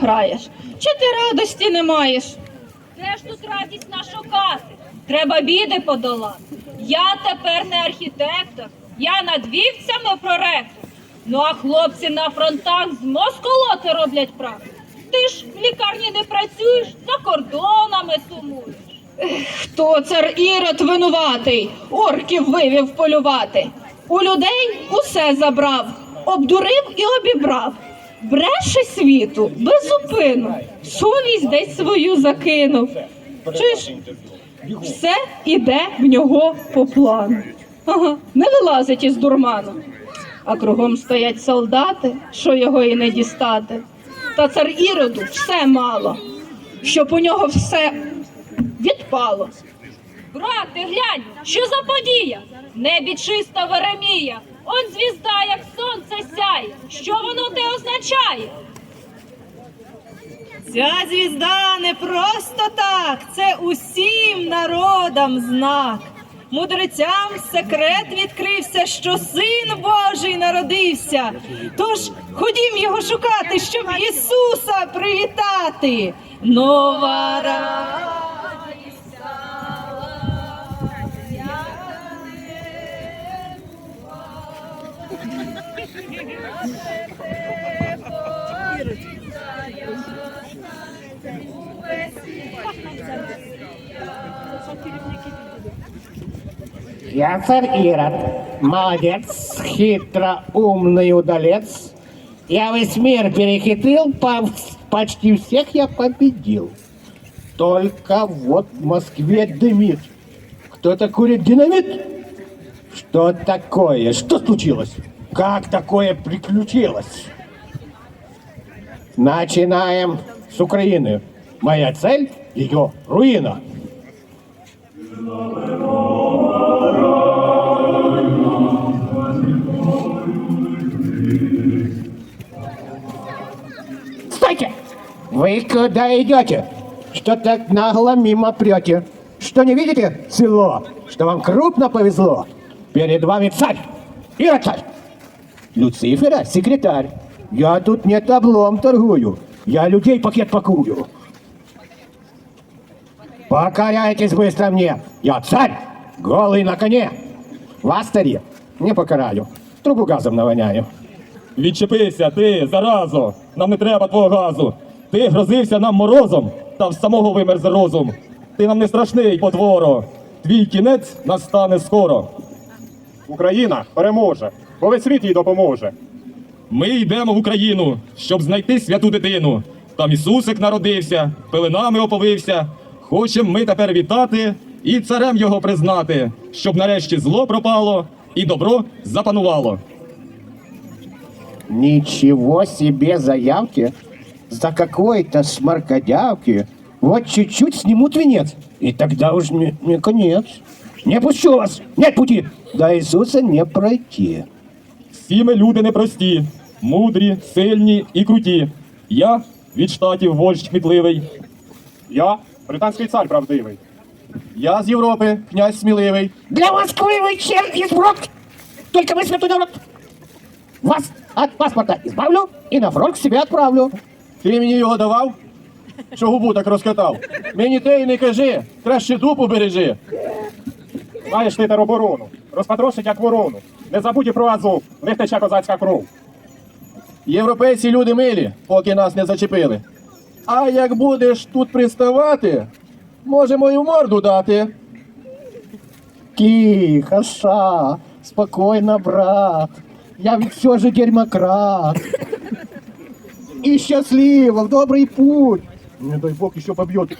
граєш? Чи ти радості не маєш? Де ж тут радість нашукати? Треба біди подолати. Я тепер не архітектор, я над вівцями проректор. Ну а хлопці на фронтах з москолоти роблять практику. Ти ж в лікарні не працюєш, за кордонами сумуєш. Хто цар Ірод винуватий, орків вивів полювати. У людей усе забрав, обдурив і обібрав. Бреше світу безупину, совість десь свою закинув. Ж все іде в нього по плану. Ага, не вилазить із дурману. А кругом стоять солдати, що його і не дістати. Та цар Іроду все мало, щоб у нього все відпало. Брате, глянь, що за подія? Небі чиста Веремія. Он звізда, як сонце сяє. Що воно те означає? Ця звізда не просто так, це усім народам знак. Мудрецям секрет відкрився, що син Божий народився. Тож ходім його шукати, щоб Ісуса привітати. Нова радість Я царь Ирод, молодец, хитро умный удалец. Я весь мир перехитрил, по- почти всех я победил. Только вот в Москве дымит. Кто-то курит динамит? Что такое? Что случилось? Как такое приключилось? Начинаем с Украины. Моя цель – ее руина. Стойте! Вы куда идете? Что так нагло мимо прете? Что не видите село? Что вам крупно повезло? Перед вами царь! Ира царь! Люцифера секретарь. Я тут не таблом торгую. Я людей пакет пакую. Покоряйтесь быстро мне. Я царь, голый на коне. Вас, старі, не покараю. Трубу газом навоняю. Відчепися, ти, заразо! Нам не треба твого газу. Ти грозився нам морозом, та в самого вимерз розум. Ти нам не страшний, потворо. Твій кінець настане скоро. Україна переможе, бо весь світ їй допоможе. Ми йдемо в Україну, щоб знайти святу дитину. Там Ісусик народився, пеленами оповився. Хочем ми тепер вітати і царем його признати, щоб нарешті зло пропало і добро запанувало. Ничего себе заявки за какой-то сморкодявки. Вот чуть-чуть снимут венец, и тогда уж не, не конец. Не пущу вас, нет пути, до Иисуса не пройти. Всі ми люди непрості, мудрі, сильні і круті. Я від штатів вождь кмітливий. Я британський цар правдивий. Я з Європи, князь сміливий. Для Москвы вы черт и сброд, только вы святой народ. Вас от паспорта избавлю и на фронт к себе отправлю. Ти мені його давав, що губу так розкатав. Мені те й не кажи, краще дупу бережи. Маєш ти тероборону, розпатрошить як ворону. Не забудь про Азов, в них тече козацька кров. Європейці люди милі, поки нас не зачепили. А як будеш тут приставати, можемо і в морду дати. Тихо, ша, спокойно, брат. Я ведь все же дерьмократ. И счастливо, в добрый путь. Не дай Бог, еще побьет.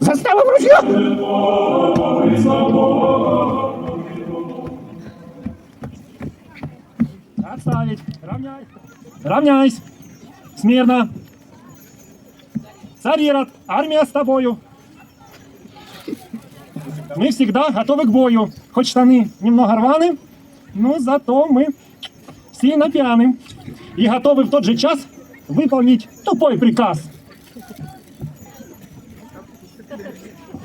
Застава в ружье! Отставить. Равняйсь. Равняйсь. Смирно. Царь Ирод, армия с тобою. Мы всегда готовы к бою. Хоть штаны немного рваны, но зато мы сильно пьяны. И готовы в тот же час выполнить тупой приказ.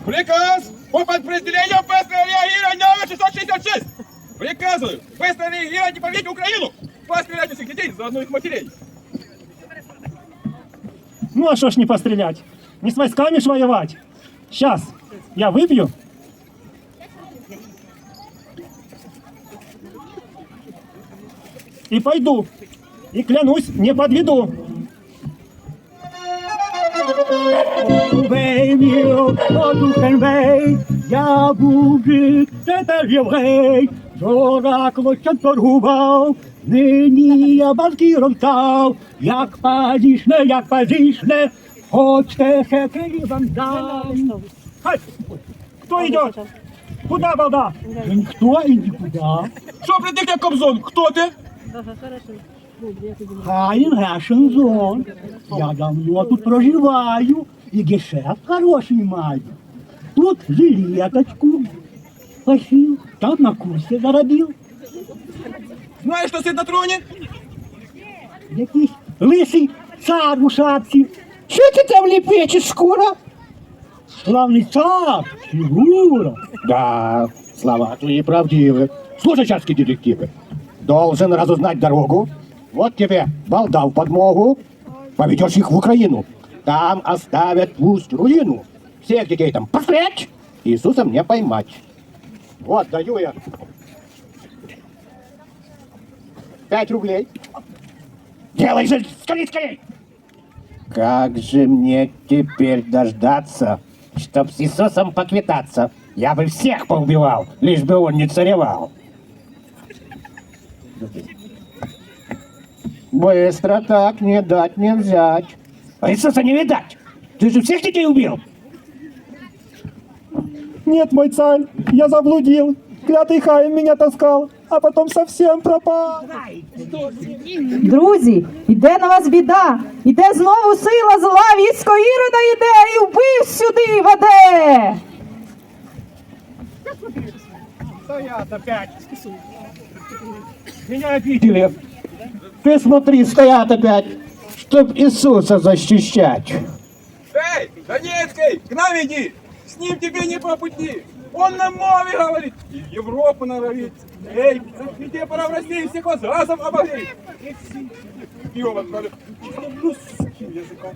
Приказ по подразделению быстрого реагирования номер 666! Приказываю быстро реагировать и победить Украину! Пострелять этих детей, заодно их матерей. Ну а что ж не пострелять? Не с войсками ж воевать. Сейчас я выпью. И пойду. И клянусь, не подведу. Вей, мил, о, духен вей, я мужик, тепер єврей, сорок лощан торгував, нині я банкіром став, як пазішне, як пазішне, хочете хекері вам дам. Хай! Кто идет? Куда, балда? Да никто и притих як Кобзон? Хто ти? Хаин Гашензон. Я давно тут проживаю и гешефт хороший маю. Тут жилеточку пошил, там на курсе заробил. Знаєш, хто сидить на троні? Якийсь лисий цар у шапці. Что ты там лепечешь, скоро? Славний цар, фигура. Да, слова твои правдивы. Слушай, чарские детективы. Должен разузнать дорогу. Вот тебе балда в подмогу. Поведешь их в Украину. Там оставят пусть руину. Всех детей там пострелять, Иисуса мне поймать. Вот, даю я. Пять рублей. Делай же, скорей, скорей! Как же мне теперь дождаться, чтоб с Иисусом поквитаться? Я бы всех поубивал, лишь бы он не царевал. Быстро так не дать не взять. А Иисуса не видать. Ты же всех детей убил. Нет, мой царь, я заблудил. Клятый Хаим меня таскал, а потом совсем пропал. Друзі, йде на вас біда, іде знову сила зла, військо Ірода йде і вбив сюди веде. Стоят опять. Меня обидели. Ты смотри, стоят опять, чтоб Иисуса защищать. Эй, Донецкий, к нам иди! С ним тебе не по пути! Он на мове говорит, и в Европу норовит. Эй, где пора в России всех вас разом обогреть! Пиво отправлю. Ну, с каким языком?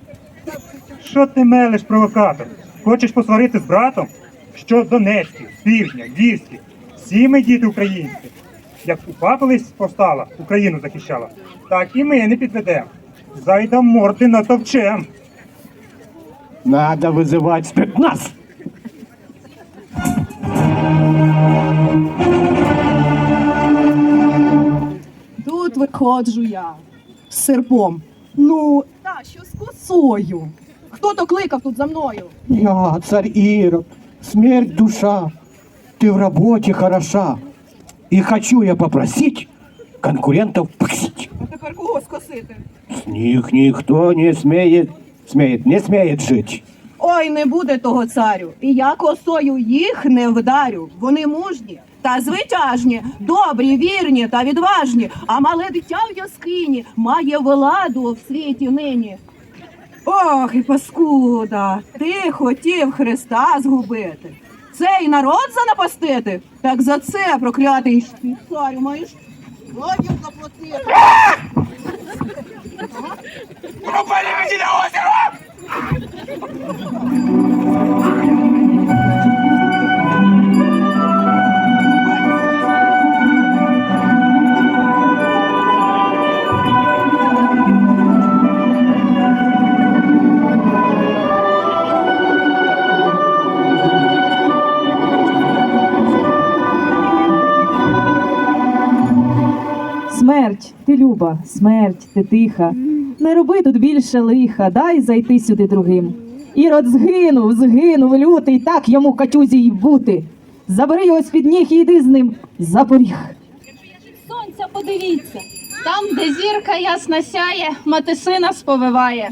Що ти мелиш, провокатор? Хочеш посварити з братом? Що Донецький, Півдня, Львівський, всі ми діти українські. Як упа колись повстала, Україну захищала, так і ми не підведемо. Зайдам морди натовчем. Надо вызывать спецназ. Тут виходжу я з серпом. Ну, та що з косою. Хто то кликав тут за мною? Я, царь Ирод, смерть душа, ты в работе хороша. И хочу я попросить конкурентов пыксить. А тепер кого скосити? С них никто не смеет, смеет, не смеет жить. Ой, не буде того царю. І я косою їх не вдарю. Вони мужні та звитяжні, добрі, вірні та відважні. А мале дитя в яскині має владу в світі нині. Ох, і паскуда, ти хотів Христа згубити. Цей народ занапастити, так за це проклятий ти, царю маєш. Владів заплатити. Смерть, ти люба, смерть, ти тиха. Не роби тут більше лиха, дай зайти сюди другим. Ірод згинув, згинув лютий, так йому катюзі й бути. Забери його з-під ніг і йди з ним за поріг. Сонця подивіться. Там, де зірка ясна сяє, мати сина сповиває.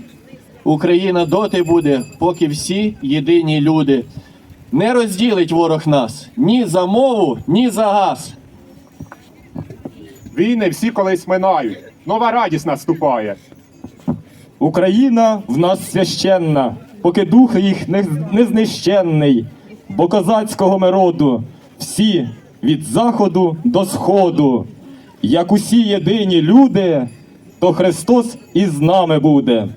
Україна доти буде, поки всі єдині люди. Не розділить ворог нас ні за мову, ні за газ. Війни всі колись минають. Нова радість наступає. Україна в нас священна, поки дух їх не, знищенний, бо козацького ми роду всі від заходу до сходу. як усі єдині люди, то Христос із нами буде.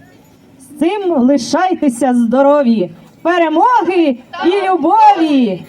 З цим лишайтеся здорові, перемоги і любові!